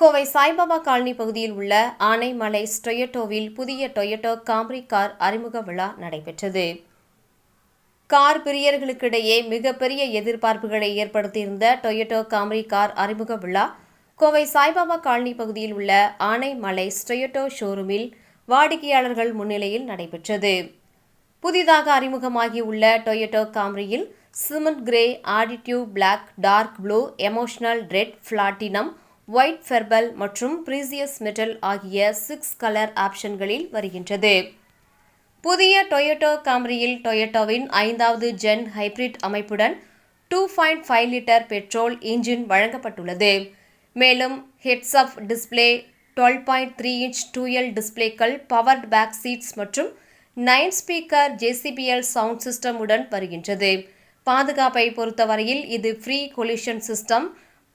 Kovai Saibaba colony பகுதியில் உள்ள ஆனைமலை டொயட்டோவில் புதிய டொயட்டோ காம்ரி கார் அறிமுக விழா நடைபெற்றது. கார் பிரியர்களுக்கிடையே மிகப்பெரிய எதிர்பார்ப்புகளை ஏற்படுத்தியிருந்த டொயட்டோ காம்ரி கார் அறிமுக விழா கோவை சாய்பாபா காலனி பகுதியில் உள்ள ஆனைமலை டொயட்டோ ஷோரூமில் வாடிக்கையாளர்கள் முன்னிலையில் நடைபெற்றது. புதிதாக அறிமுகமாகியுள்ள Toyota காம்ரியில் cement grey attitude black dark blue emotional red platinum white purple மற்றும் ப்ரீசியஸ் மெட்டல் ஆகிய சிக்ஸ் கலர் ஆப்ஷன்களில் வருகின்றது. புதிய டொயோட்டோ காம்ரியில் டொயோட்டோவின் ஐந்தாவது ஜென் ஹைபிரிட் அமைப்புடன் two point five litre petrol engine வழங்கப்பட்டுள்ளது. மேலும் heads up display twelve point three inch dual டிஸ்ப்ளேக்கள் powered back seats மற்றும் nine speaker JBL sound system உடன் வருகின்றது. பாதுகாப்பை பொறுத்தவரையில் இது pre collision system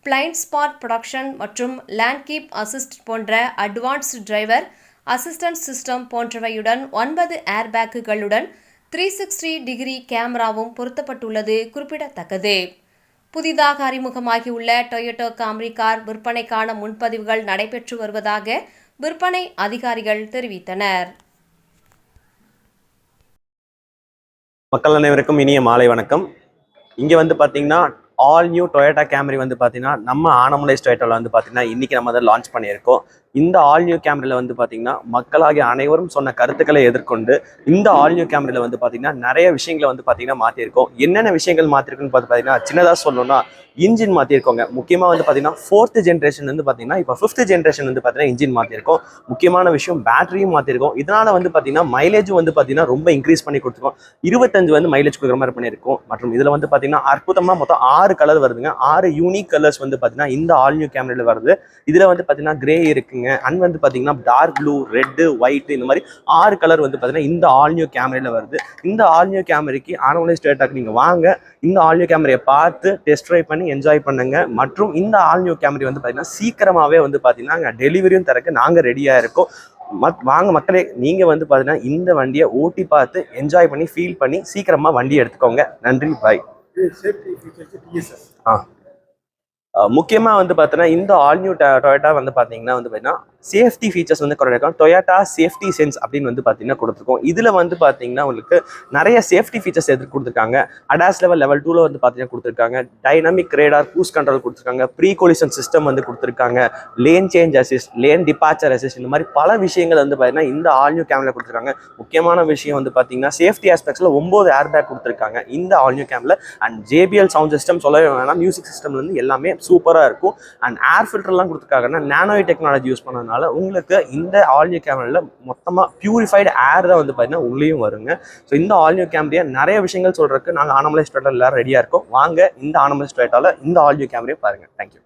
blind spot protection மற்றும் லேண்ட்கீப் அசிஸ்ட் போன்ற அட்வான்ஸ்டு டிரைவர் அசிஸ்டன்ட் சிஸ்டம் போன்றவையுடன் ஒன்பது ஏர்பேக்குகளுடன் த்ரீ சிக்ஸ்டி டிகிரி கேமராவும் பொருத்தப்பட்டுள்ளது குறிப்பிடத்தக்கது. புதிதாக அறிமுகமாகியுள்ள டொயோட்டோ காம்ரி கார் விற்பனைக்கான முன்பதிவுகள் நடைபெற்று வருவதாக விற்பனை அதிகாரிகள் தெரிவித்தனர். மக்கள் அனைவருக்கும் இனிய மாலை வணக்கம். இங்கே வந்து பார்த்தீங்கன்னா ஆல் நியூ டொயோட்டா கேமரி வந்து பார்த்தீங்கன்னா நம்ம ஆனமலைஸ் டொயோட்டாவில் வந்து பார்த்தீங்கன்னா இன்றைக்கி நம்ம அதை லான்ச் பண்ணியிருக்கோம். இந்த ஆல் நியூ கேமரியில் வந்து பார்த்தீங்கன்னா மக்களாகிய அனைவரும் சொன்ன கருத்துக்களை எதிர்கொண்டு இந்த ஆல் நியூ கேமரியில் வந்து பார்த்தீங்கன்னா நிறைய விஷயங்களை வந்து பார்த்தீங்கன்னா மாற்றிருக்கோம் என்னென்ன விஷயங்கள் மாற்றிருக்குன்னு பார்த்து பார்த்தீங்கன்னா சின்னதாக சொல்லணும்னா இன்ஜின் மாற்றிருக்கோங்க முக்கியமாக வந்து பார்த்தீங்கன்னா ஃபோர்த்து ஜென்ரேஷன் வந்து பார்த்தீங்கன்னா இப்போ ஃபிஃப்த் ஜென்ரேஷன் வந்து பார்த்தீங்கன்னா இன்ஜின் மாற்றிருக்கோம் முக்கியமான விஷயம் பேட்டரியும் மாற்றிருக்கோம் இதனால் வந்து பார்த்தீங்கன்னா மைலேஜும் வந்து பார்த்தீங்கன்னா ரொம்ப இன்க்ரீஸ் பண்ணி கொடுத்துருக்கோம் இருபத்தஞ்சு வந்து மைலேஜ் கொடுக்குற மாதிரி பண்ணியிருக்கோம் மற்றும் இதில் வந்து பார்த்தீங்கன்னா அற்புதமாக மொத்தம் ஆறு கலர் வருதுங்க ஆறு யூனிக் கலர்ஸ் வந்து பார்த்தீங்கன்னா இந்த ஆல் நியூ கேமரியில் வருது இதில் வந்து பார்த்தீங்கன்னா கிரே இருக்குங்க அண்ட் வந்து பார்த்தீங்கன்னா டார்க் ப்ளூ ரெட்டு ஒயிட் இந்த மாதிரி ஆறு கலர் வந்து பார்த்தீங்கன்னா இந்த ஆல் நியூ கேமரியில் வருது. இந்த ஆல் நியூ கேமரிக்கு ஆனோலைஸ் டேட்டாக்கு நீங்கள் வாங்க இந்த ஆல் நியூ கேமரையை பார்த்து டெஸ்ட் ட்ரைவ் பண்ணி என்ஜாய் பண்ணுங்க. மற்றும் இந்த ஆல் நியூ கேமரி வந்து பார்த்தீங்கன்னா சீக்கிரமாகவே வந்து பார்த்தீங்கன்னா டெலிவரியும் தரக்கு நாங்கள் ரெடியாக இருக்கோம். மத் வாங்க மக்களே நீங்கள் வந்து பார்த்தீங்கன்னா இந்த வண்டியை ஓட்டி பார்த்து என்ஜாய் பண்ணி ஃபீல் பண்ணி சீக்கிரமாக வண்டி எடுத்துக்கோங்க. நன்றி பாய் ஆ. முக்கியமாக வந்து பார்த்தீங்கன்னா இந்த ஆல் நியூ டொயோட்டா வந்து பார்த்தீங்கன்னா வந்து பார்த்தீங்கன்னா சேஃப்டி ஃபீச்சர்ஸ் வந்து குறைக்கும் டொயோட்டா சேஃப்டி சென்ஸ் அப்படின்னு வந்து பார்த்தீங்கன்னா கொடுத்துருக்கோம். இதில் வந்து பார்த்தீங்கன்னா உங்களுக்கு நிறைய சேஃப்டி ஃபீச்சர்ஸ் எதிர்த்து கொடுத்துருக்காங்க. அடாஸ் லெவல் லெவல் டூவில் வந்து பார்த்தீங்கன்னா கொடுத்துருக்காங்க. டைனமிக் ரேடார் கூஸ் கண்ட்ரோல் கொடுத்துருக்காங்க. ப்ரீ கொலிஷன் சிஸ்டம் வந்து கொடுத்துருக்காங்க. Lane change assist lane departure assist இந்த மாதிரி பல விஷயங்கள் வந்து பார்த்தீங்கன்னா இந்த ஆல் நியூ கேமில் கொடுத்துருக்காங்க. முக்கியமான விஷயம் வந்து பார்த்தீங்கன்னா சேஃப்டி ஆஸ்பெக்ட்ஸில் ஒம்பது ஏர் பேக் கொடுத்துருக்காங்க. இந்த ஆல் நியூ கேமில் அண்ட் ஜேபிஎல் சவுண்ட் சிஸ்டம் சொல்லவே வேணாம். மியூசிக் சிஸ்டம்லேருந்து எல்லாமே சூப்பராக இருக்கும். அண்ட் ஏர் ஃபில்டர்லாம் கொடுத்துருக்காங்கன்னா நானோ டெக்னாலஜி யூஸ் பண்ணதுனால உங்களுக்கு இந்த ஆல்யூ கேமரில் மொத்தமாக பியூரிஃபைடு ஏர் தான் வந்து பார்த்தீங்கன்னா உள்ளேயும் வருங்க. ஸோ இந்த ஆல்யூ கேமரையை நிறைய விஷயங்கள் சொல்கிறதுக்கு நாங்கள் ஆனமலை ஸ்டேட்டில் எல்லாரும் ரெடியாக இருக்கோம். வாங்க இந்த ஆனமலை ஸ்டேட்டாவில் இந்த ஆல்யூ நியூ கேமரியை பாருங்கள் தேங்க்யூ